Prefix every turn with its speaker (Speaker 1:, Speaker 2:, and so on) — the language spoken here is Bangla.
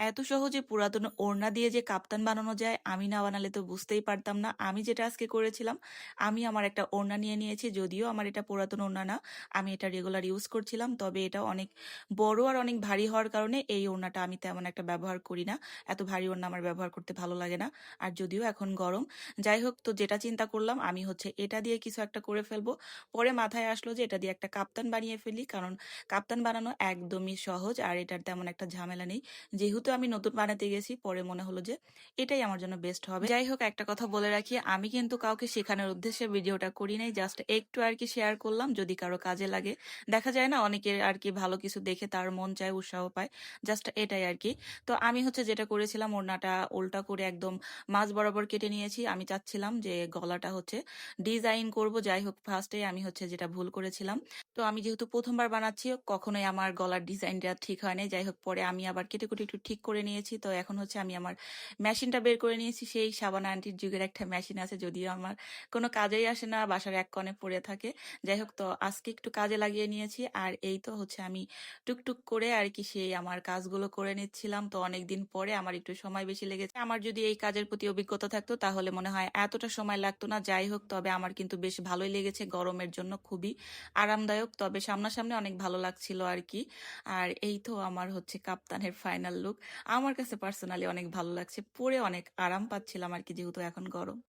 Speaker 1: এত সহজে পুরাতন ওড়না দিয়ে যে কাপ্তান বানানো যায়, আমি না বানালে তো বুঝতেই পারতাম না। আমি যেটা আজকে করেছিলাম, আমি আমার একটা ওড়না নিয়ে নিয়েছি, যদিও আমার এটা পুরাতন ওড়না না, আমি এটা রেগুলার ইউজ করছিলাম, তবে এটা অনেক বড় আর অনেক ভারী হওয়ার কারণে এই ওড়নাটা আমি তেমন একটা ব্যবহার করি না। এত ভারী ওড়না আমার ব্যবহার করতে ভালো লাগে না, আর যদিও এখন গরম। যাই হোক, তো যেটা চিন্তা করলাম, আমি হচ্ছে এটা দিয়ে কিছু একটা করে ফেলব। পরে মাথায় আসলো যে এটা দিয়ে একটা কাপ্তান বানিয়ে ফেলি, কারণ কাপ্তান বানানো একদমই সহজ, আর এটার তেমন একটা ঝামেলা নেই। যেহেতু আমি নতুন বানাতে গেছি, পরে মনে হলো যে এটাই আমার জন্য বেস্ট হবে। যাই হোক, একটা কথা বলে রাখি, আমি কিন্তু কাউকে শেখানোর উদ্দেশ্যে ভিডিওটা করি নাই জাস্ট একটু আর কি শেয়ার করলাম, যদি কারও কাজে লাগে। দেখা যায় না, অনেকের আর কি ভালো কিছু দেখে তার মন চায়, উৎসাহ পায় জাস্ট এটাই আর কি। তো আমি হচ্ছে যেটা করেছিলাম, ওড়নাটা উল্টা করে একদম মাঝ বরাবর কেটে নিয়েছি। আমি চাচ্ছিলাম যে গলাটা হচ্ছে ডিজাইন করব, যাই হোক ফার্স্টে আমি হচ্ছে যেটা ভুল করেছিলাম। তো আমি যেহেতু প্রথমবার বানাচ্ছি, কখনোই আমার গলার ডিজাইনটা ঠিক হয় নাই। যাই হোক, পরে আমি আবার কেটে কুটে একটু ঠিক করে নিয়েছি। তো এখন হচ্ছে আমি আমার মেশিনটা বের করে নিয়েছি। সেই সাবানা আন্টির যুগের একটা মেশিন আছে, যদিও আমার কোনো কাজেই আসে না, বাসার এক কনে পড়ে থাকে। যাই হোক, তো আজকে একটু কাজে লাগিয়ে নিয়েছি। আর এই তো হচ্ছে আমি টুকটুক করে আর কি সেই আমার কাজগুলো করে নিচ্ছিলাম। তো অনেকদিন পরে আমার একটু সময় বেশি লেগেছে। আমার যদি এই কাজের প্রতি অভিজ্ঞতা থাকতো, তাহলে মনে হয় এতটা সময় লাগতো না। যাই হোক, তবে আমার কিন্তু বেশ ভালোই লেগেছে। গরমের জন্য খুবই আরামদায়ক, তবে সামনাসামনি অনেক ভালো লাগছিল আর কি। আর এই তো আমার হচ্ছে কাপ্তানের ফাইনাল লুক আমার কাছে পার্সোনালি অনেক ভালো লাগছে। পরে অনেক আরাম পাচ্ছিলাম আর কি, যেহেতু এখন গরম।